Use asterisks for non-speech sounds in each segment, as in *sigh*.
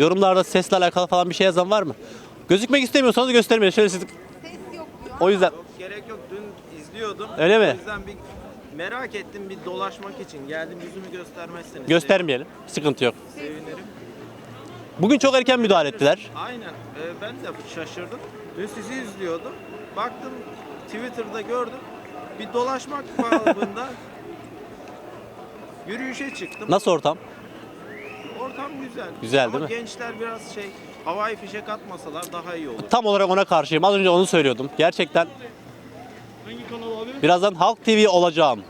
Yorumlarda sesle alakalı falan bir şey yazan var mı? Gözükmek istemiyorsanız göstermeyin. Şöyle siz... O yüzden Gerek yok. Dün izliyordum. Öyle mi? O yüzden bir merak ettim bir dolaşmak için. Geldim yüzümü göstermezseniz. göstermeyelim. Sıkıntı yok. Sevinirim. Bugün çok erken müdahale ettiler. Aynen. Ee, ben de şaşırdım. Dün sizi izliyordum. Baktım Twitter'da gördüm. Bir dolaşmak *laughs* babında yürüyüşe çıktım. Nasıl ortam? Ortam güzel. Güzel Ama değil mi? gençler biraz şey havai fişek atmasalar daha iyi olur. Tam olarak ona karşıyım. Az önce onu söylüyordum. Gerçekten birazdan Halk TV olacağım.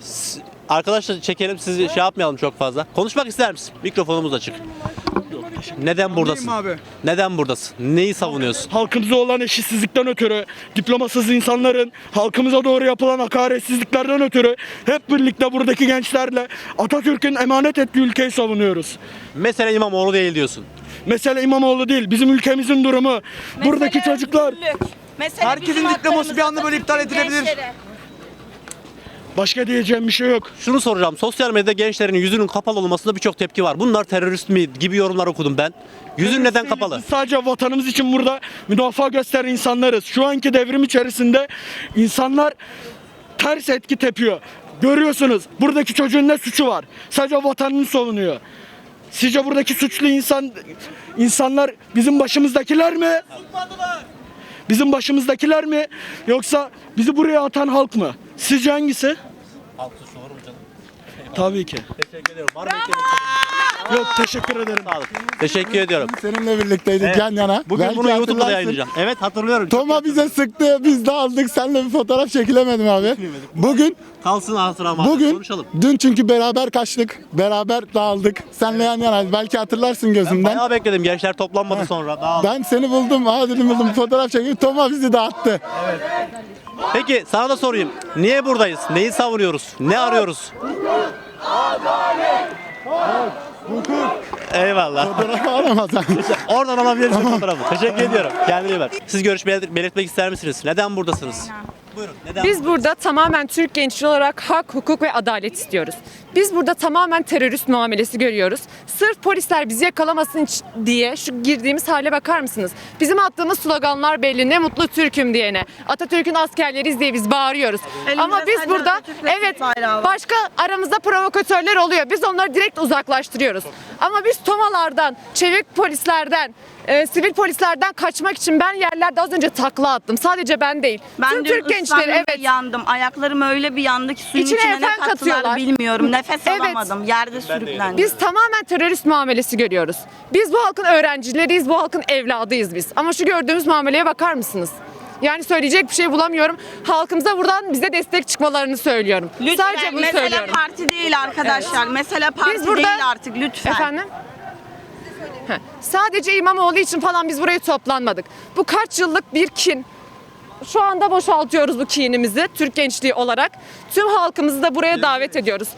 S- Arkadaşlar çekelim sizi şey yapmayalım çok fazla. Konuşmak ister misin? Mikrofonumuz açık. Neden buradasın? abi. Neden buradasın? Neyi savunuyorsun? Halkımıza olan eşitsizlikten ötürü, diplomasız insanların halkımıza doğru yapılan hakaretsizliklerden ötürü hep birlikte buradaki gençlerle Atatürk'ün emanet ettiği ülkeyi savunuyoruz. Mesele İmamoğlu değil diyorsun. Mesele İmamoğlu değil, bizim ülkemizin durumu. Buradaki Mesele çocuklar özgürlük. Mesele Herkesin bizim diploması bir anda böyle iptal Atatürk'ün edilebilir. gençleri. Başka diyeceğim bir şey yok. Şunu soracağım. Sosyal medyada gençlerin yüzünün kapalı olmasında birçok tepki var. Bunlar terörist mi gibi yorumlar okudum ben. Yüzün neden kapalı? Biz sadece vatanımız için burada müdafaa gösteren insanlarız. Şu anki devrim içerisinde insanlar ters etki tepiyor. Görüyorsunuz buradaki çocuğun ne suçu var? Sadece vatanını savunuyor. Sizce buradaki suçlu insan insanlar bizim başımızdakiler mi? Bizim başımızdakiler mi? Yoksa bizi buraya atan halk mı? Sizce hangisi? Halk suçlu olur mu canım? Tabii ki. Teşekkür ediyorum. Var mı Yok teşekkür ederim. Sağ olun. Teşekkür ediyorum. Seninle birlikteydik Evet. yan yana. Bugün Belki bunu YouTube'da hatırlarsın. yayınlayacağım. Evet hatırlıyorum. Toma bize sıktı, biz de aldık. Seninle bir fotoğraf çekilemedim abi. Bugün, Kalsın hatırama. bugün, Konuşalım. dün çünkü beraber kaçtık, beraber dağıldık. Seninle yan yana. Belki hatırlarsın gözümden. Bayağı bekledim. Gençler toplanmadı sonra. Dağıldı. Ben seni buldum, aa dedim buldum, fotoğraf çekeyim. Toma bizi dağıttı. Peki sana da sorayım. Niye buradayız? Neyi savunuyoruz? Ne arıyoruz? Eyvallah. Alamaz. *laughs* Oradan alabiliriz fotoğrafı. Teşekkür ediyorum. Kendine iyi bak. Siz görüş belir- belirtmek ister misiniz? Neden buradasınız? Buyurun. Neden? Biz burada tamamen Türk gençliği olarak hak, hukuk ve adalet istiyoruz. Biz burada tamamen terörist muamelesi görüyoruz. Sırf polisler bizi yakalamasın iç- diye şu girdiğimiz hale bakar mısınız? Bizim attığımız sloganlar belli. Ne mutlu Türk'üm diyene. Atatürk'ün askerleriyiz diye biz bağırıyoruz. Ama biz sadece burada Atatürk'le evet bayrağı var. başka aramızda provokatörler oluyor. Biz onları direkt uzaklaştırıyoruz. Ama biz tomalardan, çevik polislerden, e, sivil polislerden kaçmak için ben yerlerde az önce takla attım. Sadece ben değil. Ben Tüm dün Türk gençleri ıslandım ve evet. yandım. Ayaklarım öyle bir yandı ki suyun İçine içine, ne efen kattılar katıyorlar. bilmiyorum. Nefes Evet. alamadım. Yerde sürüklendim. Biz tamamen terörist muamelesi görüyoruz. Biz bu halkın öğrencileriyiz, bu halkın evladıyız biz. Ama şu gördüğümüz muameleye bakar mısınız? Yani söyleyecek bir şey bulamıyorum. Halkımıza buradan bize destek çıkmalarını söylüyorum. Lütfen Sadece bunu mesele söylüyorum. parti değil arkadaşlar. Mesele parti Biz burada- değil artık lütfen. Efendim? Heh, Sadece İmamoğlu için falan biz buraya toplanmadık. Bu kaç yıllık bir kin. Şu anda boşaltıyoruz bu kinimizi Türk gençliği olarak. Tüm halkımızı da buraya davet ediyoruz.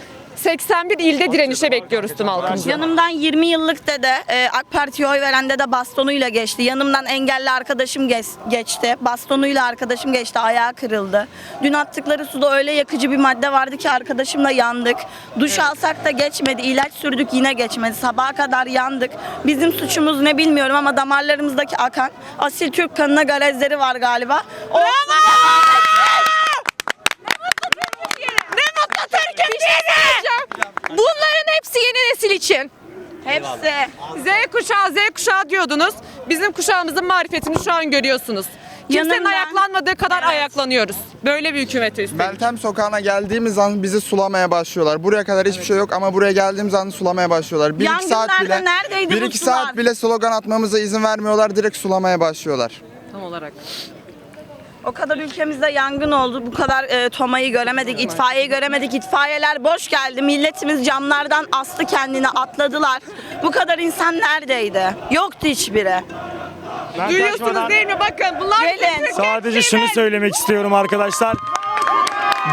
81 ilde direnişe bekliyoruz tüm halkımızı. Yanımdan 20 yıllık dede e, AK Parti'ye oy veren dede bastonuyla geçti. Yanımdan engelli arkadaşım geç- geçti. Bastonuyla arkadaşım geçti. Ayağı kırıldı. Dün attıkları suda öyle yakıcı bir madde vardı ki arkadaşımla yandık. Duş alsak da geçmedi. İlaç sürdük yine geçmedi. Sabaha kadar yandık. Bizim suçumuz ne bilmiyorum ama damarlarımızdaki akan asil Türk kanına garezleri var galiba. O Ne mutlu Türk'üm Bunların hepsi yeni nesil için. hepsi. Z kuşağı, Z kuşağı diyordunuz. Bizim kuşağımızın marifetini şu an görüyorsunuz. Kimsenin Yanımdan- ayaklanmadığı kadar Evet. ayaklanıyoruz. Böyle bir hükümete üstelik. Meltem sokağına geldiğimiz an bizi sulamaya başlıyorlar. Buraya kadar hiçbir şey yok ama buraya geldiğimiz an sulamaya başlıyorlar. Bir iki saat Yangınlarda bile neredeydi bir bu iki sular? saat bile slogan atmamıza izin vermiyorlar. Direkt sulamaya başlıyorlar. Tam olarak. O kadar ülkemizde yangın oldu. Bu kadar e, tomayı göremedik, itfaiyeyi göremedik. İtfaiyeler boş geldi. Milletimiz camlardan astı kendini, atladılar. Bu kadar insan neredeydi? Yoktu hiçbiri. Duyuyorsunuz değil mi? Bakın bunlar Gelin. Sadece şunu söylemek istiyorum arkadaşlar.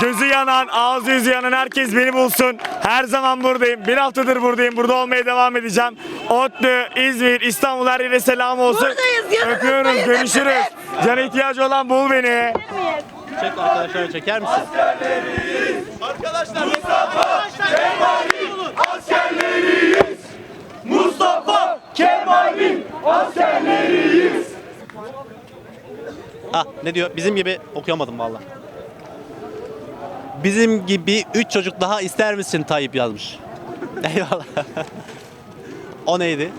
Gözü yanan, ağzı yüzü yanan herkes beni bulsun. Her zaman buradayım. Bir haftadır buradayım. Burada olmaya devam edeceğim. ODTÜ, İzmir, İstanbul her yere selam olsun yazın. Öpüyoruz. Görüşürüz. Can ihtiyacı olan bul beni. Çek arkadaşlar çeker misin? Askerleriyiz. Arkadaşlar Mustafa Kemal'in askerleriyiz. Mustafa Kemal'in askerleriyiz. Ah ne diyor? Bizim gibi okuyamadım valla. Bizim gibi 3 çocuk daha ister misin Tayyip yazmış. *laughs* Eyvallah. o neydi?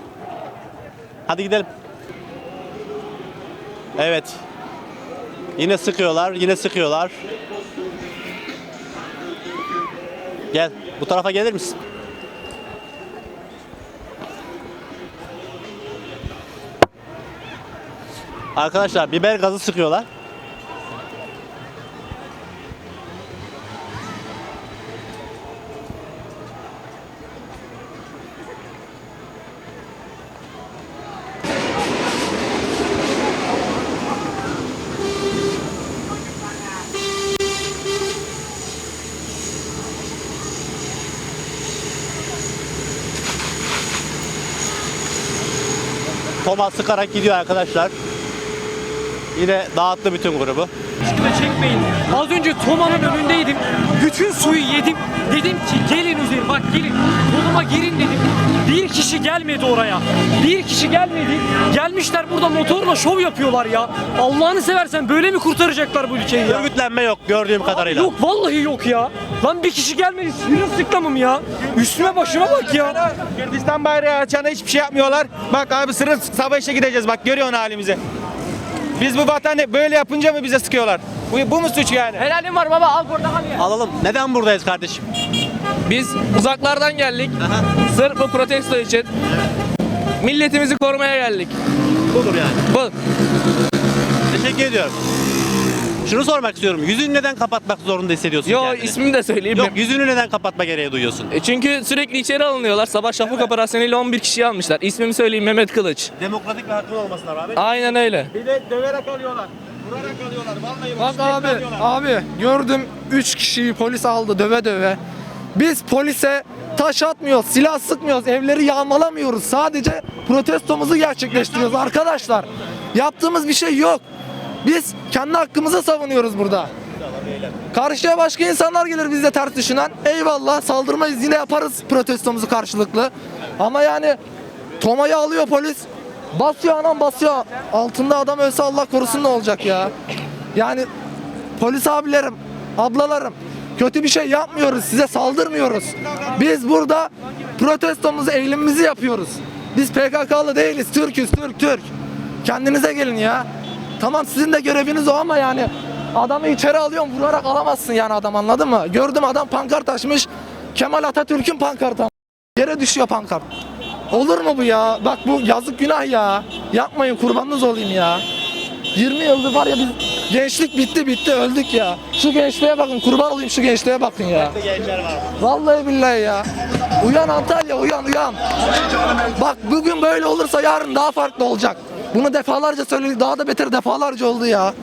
Hadi gidelim. Evet. Yine sıkıyorlar, yine sıkıyorlar. Gel, bu tarafa gelir misin? Arkadaşlar biber gazı sıkıyorlar. Thomas sıkarak gidiyor arkadaşlar. Yine dağıttı bütün grubu. Çekmeyin. Az önce Toma'nın önündeydim. Bütün suyu yedim. Dedim ki gelin üzeri bak gelin. Koluma girin dedim. Bir kişi gelmedi oraya. Bir kişi gelmedi. Gelmişler burada motorla şov yapıyorlar ya. Allah'ını seversen böyle mi kurtaracaklar bu ülkeyi ya? Örgütlenme yok gördüğüm kadarıyla. Yok vallahi yok ya. Lan bir kişi gelmedi. Sırılsıklamım ya. Üstüme başıma bak ya. Kürdistan bayrağı açana hiçbir şey yapmıyorlar. Bak abi sırf savaşa gideceğiz bak görüyorsun halimizi. Biz bu vatanı böyle yapınca mı bize sıkıyorlar? Bu, bu mu suç yani? Helalim var baba al burada al ya. Alalım. Neden buradayız kardeşim? Biz uzaklardan geldik. Sırf bu protesto için. Milletimizi korumaya geldik. Budur yani. Bu. Teşekkür ediyorum. Şunu sormak istiyorum. Yüzünü neden kapatmak zorunda hissediyorsun Yo kendini? ismini de söyleyeyim. Yok yüzünü neden kapatma gereği duyuyorsun? E çünkü sürekli içeri alınıyorlar. Sabah şafak operasyonuyla 11 kişiyi almışlar. İsmimi söyleyeyim Mehmet Kılıç. Demokratik bir hakkın olmasına rağmen. Aynen öyle. Bir de döverek alıyorlar. Vurarak alıyorlar. Vallahi Bak abi, abi gördüm 3 kişiyi polis aldı döve döve. Biz polise taş atmıyoruz, silah sıkmıyoruz, evleri yağmalamıyoruz. Sadece protestomuzu gerçekleştiriyoruz arkadaşlar. Yaptığımız bir şey yok. Biz kendi hakkımızı savunuyoruz burada. Karşıya başka insanlar gelir bizle ters düşünen. Eyvallah saldırmayız yine yaparız protestomuzu karşılıklı. Ama yani Toma'yı alıyor polis. Basıyor anam basıyor. Altında adam ölse Allah korusun ne olacak ya. Yani polis abilerim, ablalarım kötü bir şey yapmıyoruz. Size saldırmıyoruz. Biz burada protestomuzu, eylemimizi yapıyoruz. Biz PKK'lı değiliz. Türk'üz, Türk, Türk. Kendinize gelin ya. Tamam sizin de göreviniz o ama yani adamı içeri alıyorsun vurarak alamazsın yani adam anladın mı? Gördüm adam pankart açmış. Kemal Atatürk'ün pankartı. Yere düşüyor pankart. Olur mu bu ya? Bak bu yazık günah ya. Yapmayın kurbanınız olayım ya. 20 yıldır var ya biz gençlik bitti bitti öldük ya. Şu gençliğe bakın kurban olayım şu gençliğe bakın ya. Vallahi billahi ya. Uyan Antalya uyan uyan. Bak bugün böyle olursa yarın daha farklı olacak. Bunu defalarca söyledik daha da beter defalarca oldu ya.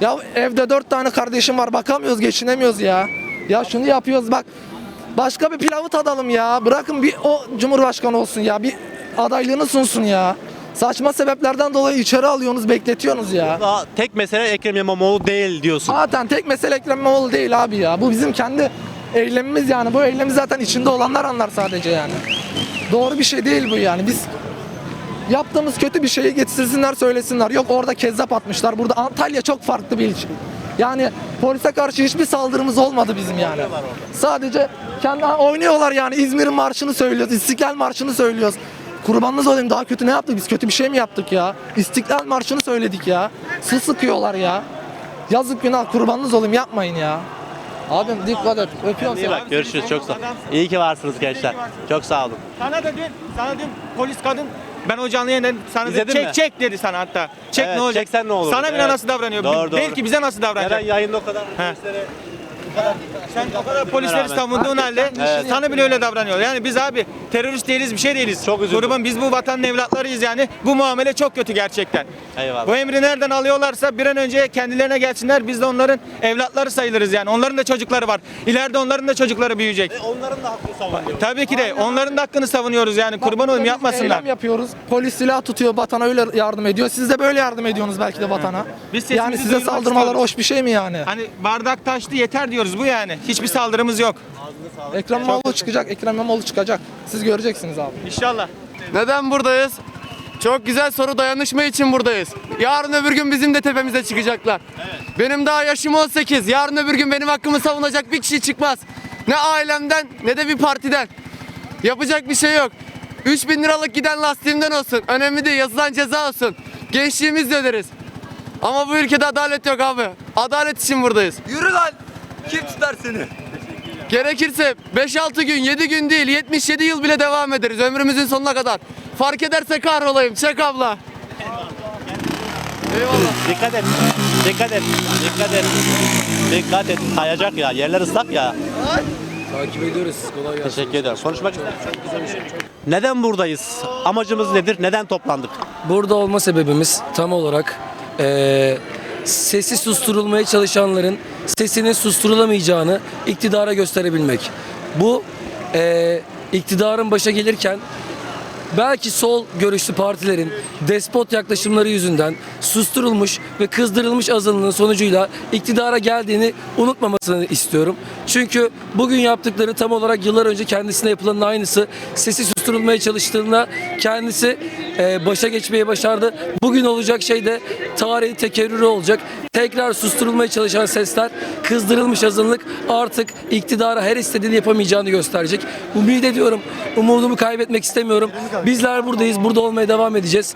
Ya evde dört tane kardeşim var bakamıyoruz geçinemiyoruz ya. Ya şunu yapıyoruz bak. Başka bir pilavı tadalım ya. Bırakın bir o cumhurbaşkanı olsun ya. Bir adaylığını sunsun ya. Saçma sebeplerden dolayı içeri alıyorsunuz, bekletiyorsunuz ya. Daha tek mesele Ekrem İmamoğlu değil diyorsun. Zaten tek mesele Ekrem İmamoğlu değil abi ya. Bu bizim kendi eylemimiz yani. Bu eylemi zaten içinde olanlar anlar sadece yani. Doğru bir şey değil bu yani. Biz yaptığımız kötü bir şeyi getirsinler söylesinler. Yok orada kezzap atmışlar. Burada Antalya çok farklı bir ilçe. Yani polise karşı hiçbir saldırımız olmadı bizim yani. Sadece kendi Ha, oynuyorlar yani İzmir'in marşını söylüyoruz, İstiklal marşını söylüyoruz. Kurbanınız olayım daha kötü ne yaptık biz kötü bir şey mi yaptık ya? İstiklal marşını söyledik ya. Su sıkıyorlar ya. Yazık günah kurbanınız olayım yapmayın ya. Abim dikkat et. Öpüyorum seni. bak görüşürüz çok sağ İyi ki varsınız gençler. Çok sağ olun. Sana da dün, sana dün polis kadın ben o canlı yayında sana dedi, İzledin çek mi? çek dedi sana hatta. Çek Evet, ne olacak? çeksen ne olur? Sana bile Evet. nasıl davranıyor? Doğru, doğru. Belki bize nasıl davranacak? Neden yayında o kadar He. polislere Sen o kadar polisleri savunduğun halde Evet. sana bile öyle davranıyor. Yani biz abi terörist değiliz bir şey değiliz. Çok üzüldüm. Kurban biz bu vatanın evlatlarıyız yani. Bu muamele çok kötü gerçekten. Eyvallah. Bu emri nereden alıyorlarsa bir an önce kendilerine gelsinler. Biz de onların evlatları sayılırız yani. Onların da çocukları var. İleride onların da çocukları büyüyecek. Onların da hakkını savunuyor. Tabii ki de onların da hakkını savunuyoruz yani. Kurban olayım Biz yapmasınlar. Eylem yapıyoruz. Polis silah tutuyor, vatana öyle yardım ediyor. Siz de böyle yardım ediyorsunuz belki de vatana. Biz sesimizi yani size duyurmak saldırmalar istiyoruz. hoş bir şey mi yani? Hani bardak taştı yeter diyoruz bu yani. Hiçbir saldırımız yok. Ekrem İmamoğlu çıkacak, Ekrem İmamoğlu çıkacak. Siz göreceksiniz abi. İnşallah. Neden buradayız? Çok güzel soru dayanışma için buradayız. Yarın öbür gün bizim de tepemize çıkacaklar. Benim daha yaşım 18. Yarın öbür gün benim hakkımı savunacak bir kişi çıkmaz. Ne ailemden ne de bir partiden. Yapacak bir şey yok. 3000 liralık giden lastiğimden olsun. Önemli değil yazılan ceza olsun. Gençliğimizle öderiz. Ama bu ülkede adalet yok abi. Adalet için buradayız. Yürü lan. Kim tutar seni? Gerekirse 5-6 gün, 7 gün değil 77 yıl bile devam ederiz ömrümüzün sonuna kadar. Fark ederse kahrolayım. Çek abla. Eyvallah. Dikkat et. Dikkat et. Dikkat et. Dikkat et. Kayacak ya. Yerler ıslak ya. Takip ediyoruz. Kolay gelsin. Teşekkür ederim. Konuşmak ister misin? Neden buradayız? Amacımız nedir? Neden toplandık? Burada olma sebebimiz tam olarak eee, sesi susturulmaya çalışanların sesinin susturulamayacağını iktidara gösterebilmek. Bu eee, iktidarın başa gelirken belki sol görüşlü partilerin despot yaklaşımları yüzünden susturulmuş ve kızdırılmış azınlığın sonucuyla iktidara geldiğini unutmamasını istiyorum. Çünkü bugün yaptıkları tam olarak yıllar önce kendisine yapılanın aynısı. Sesi susturulmaya çalıştığında kendisi e, başa geçmeyi başardı. Bugün olacak şey de tarihi tekerrürü olacak. Tekrar susturulmaya çalışan sesler, kızdırılmış azınlık artık iktidara her istediğini yapamayacağını gösterecek. Ümit ediyorum. Umudumu kaybetmek istemiyorum. Bizler buradayız. Burada olmaya devam edeceğiz.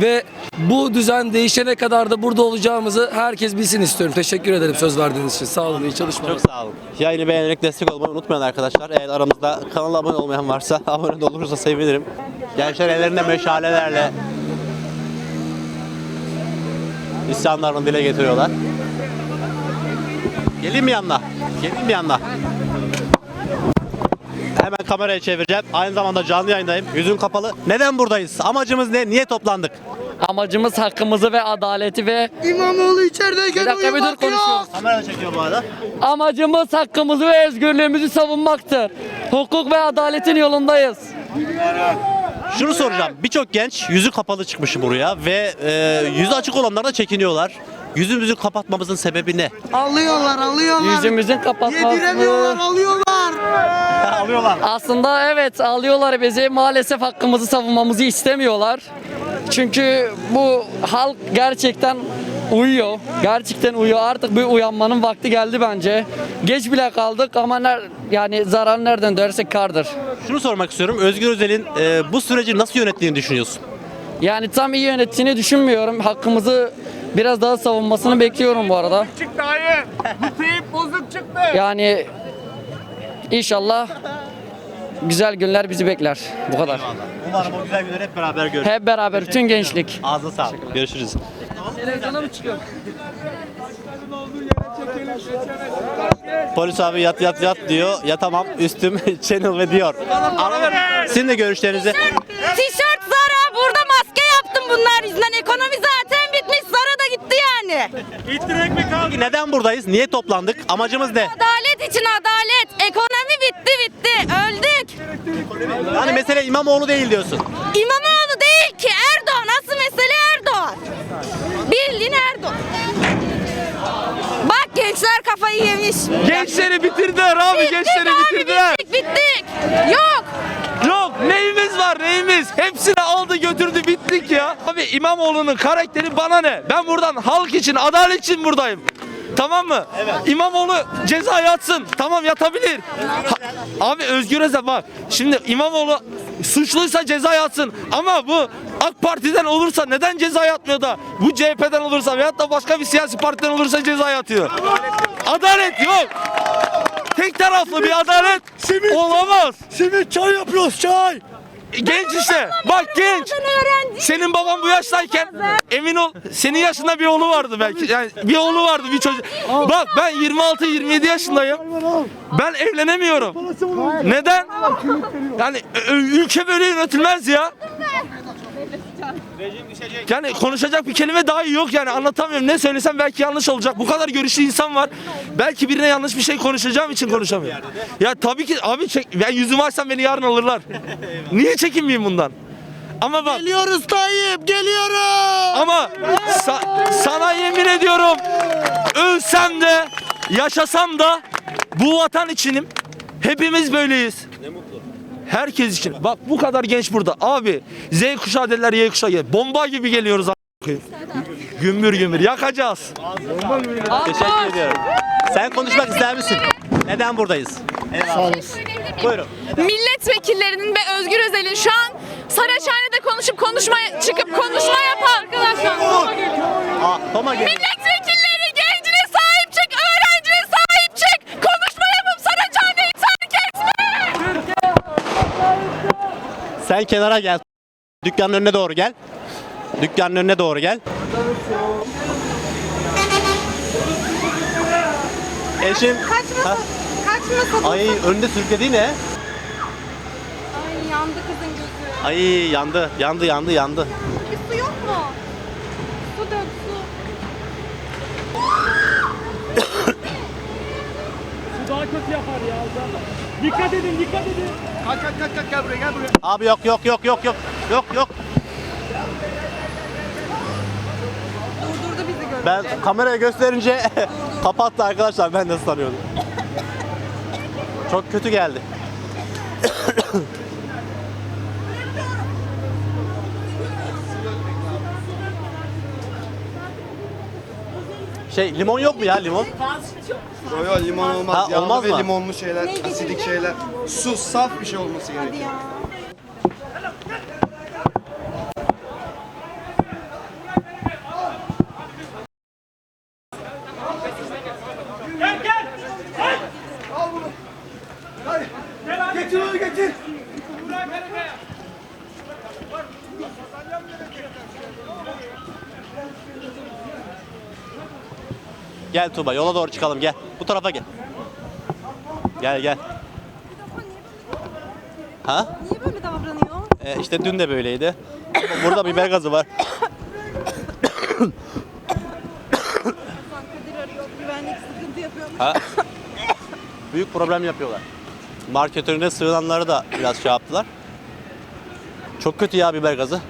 Ve bu düzen değişene kadar da burada olacağımızı herkes bilsin istiyorum. Teşekkür ederim söz verdiğiniz için. Sağ olun. iyi çalışmalar. Çok sağ olun. Yayını beğenerek destek olmayı unutmayın arkadaşlar. Eğer aramızda kanala abone olmayan varsa *laughs* abone olursa sevinirim. Gençler ellerinde meşalelerle isyanlarını dile getiriyorlar. Geleyim mi yanına? Geleyim mi yanına? Hemen kamerayı çevireceğim. Aynı zamanda canlı yayındayım. Yüzüm kapalı. Neden buradayız? Amacımız ne? Niye toplandık? Amacımız hakkımızı ve adaleti ve İmamoğlu içerideyken bir dakika bir dur konuşuyoruz. Kamera çekiyor bu arada. Amacımız hakkımızı ve özgürlüğümüzü savunmaktır. Hukuk ve adaletin yolundayız. Şunu soracağım. Birçok genç yüzü kapalı çıkmış buraya ve e, yüzü açık olanlar da çekiniyorlar. Yüzümüzü kapatmamızın sebebi ne? Alıyorlar alıyorlar. Yüzümüzün kapatması. alıyorlar. *laughs* Alıyorlar. Aslında evet alıyorlar bizi. Maalesef hakkımızı savunmamızı istemiyorlar. Çünkü bu halk gerçekten uyuyor. Gerçekten uyuyor. Artık bir uyanmanın vakti geldi bence. Geç bile kaldık ama ner- yani zarar nereden dönersek kardır. Şunu sormak istiyorum. Özgür Özel'in e, bu süreci nasıl yönettiğini düşünüyorsun? Yani tam iyi yönettiğini düşünmüyorum. Hakkımızı biraz daha savunmasını bekliyorum bu arada. Çıktı hayır. Bu teyip bozuk çıktı. Yani inşallah güzel günler bizi bekler. Bu kadar. Umarım o güzel günleri hep beraber görürüz. Hep beraber bütün gençlik. Ağzına sağlık. Görüşürüz. Televizyona mı çıkıyor? Polis abi yat yat yat diyor. Yatamam üstüm *laughs* channel ve diyor. Alalım. Sizin de görüşlerinizi. Tişört Zara burada maske yaptım bunlar yüzünden. Ekonomi. Zara yani. Peki neden buradayız? Niye toplandık? Amacımız ne? Adalet için adalet. Ekonomi bitti bitti. Öldük. Yani mesele İmamoğlu değil diyorsun. İmamoğlu değil ki Erdoğan. Asıl mesele Erdoğan. Bildiğin Erdoğan. Bak gençler kafayı yemiş. Gençleri bitirdiler abi. Gençleri abi, bitirdiler. bittik bittik. Yok. Yok neyimiz var neyimiz? Hepsini aldı götürdü bittik ya. Abi İmamoğlu'nun karakteri bana ne? Ben buradan halk için, adalet için buradayım. Tamam mı? Evet. İmamoğlu ceza yatsın. Tamam yatabilir. Ha- abi Özgür Özel bak. Şimdi İmamoğlu suçluysa ceza yatsın. Ama bu AK Parti'den olursa neden ceza yatmıyor da bu CHP'den olursa veyahut da başka bir siyasi partiden olursa ceza yatıyor. Adalet yok. Tek taraflı bir adalet olamaz. Simit çay yapıyoruz çay. Genç işte. Bak genç. Senin baban bu yaştayken emin ol senin yaşında bir oğlu vardı belki. Yani bir oğlu vardı bir çocuk. Bak ben 26 27 yaşındayım. Ben evlenemiyorum. Neden? Yani ülke böyle yönetilmez ya. Yani konuşacak bir kelime dahi yok yani anlatamıyorum. Ne söylesem belki yanlış olacak. Bu kadar görüşlü insan var. Belki birine yanlış bir şey konuşacağım için konuşamıyorum. Ya tabii ki abi çek, ben yüzümü açsam beni yarın alırlar. *laughs* Niye çekinmeyeyim bundan? Ama bak Geliyoruz Tayyip geliyoruz. ama sa- sana yemin ediyorum ölsem de yaşasam da bu vatan içinim. Hepimiz böyleyiz. Herkes için. Bak bu kadar genç burada. Abi Z kuşağı dediler Y kuşağı. gel. Bomba gibi geliyoruz a**ayım. Gümbür gümbür yakacağız. Teşekkür ediyorum. Sen konuşmak ister misin? Neden buradayız? Eyvallah. Buyurun. Milletvekillerinin ve Özgür Özel'in şu an Saraçhane'de konuşup konuşmaya çıkıp konuşma yapan arkadaşlar. Toma gel. Milletvekilleri kenara gel. Dükkanın önüne doğru gel. Dükkanın önüne doğru gel. Eşim. Ha? Kaçmasın. Ay önünde sürüklediği ne? Ay yandı kızın gözü. Ay yandı, yandı, yandı, yandı. Bir su yok mu? Su dök su. Daha kötü yapar ya. Dikkat edin dikkat edin. Abi yok yok yok yok yok. Yok yok. Durdurdu bizi görünce. Ben kameraya gösterince *laughs* kapattı arkadaşlar. Ben de sanıyordum. Çok kötü geldi. Şey limon yok mu ya limon? Yok yok limon olmaz. Ha, Yağlı olmaz ve mı? limonlu şeyler, asidik şeyler. Su, saf bir şey olması gerekiyor. Gel Tuba yola doğru çıkalım gel. Bu tarafa gel. Gel gel. Ha? Niye böyle davranıyor? E, işte dün de böyleydi. Burada biber gazı var. Kadir arıyor. Güvenlik sıkıntı yapıyor. Ha? Büyük problem yapıyorlar. Marketörüne sığınanları da biraz şey yaptılar. Çok kötü ya biber gazı.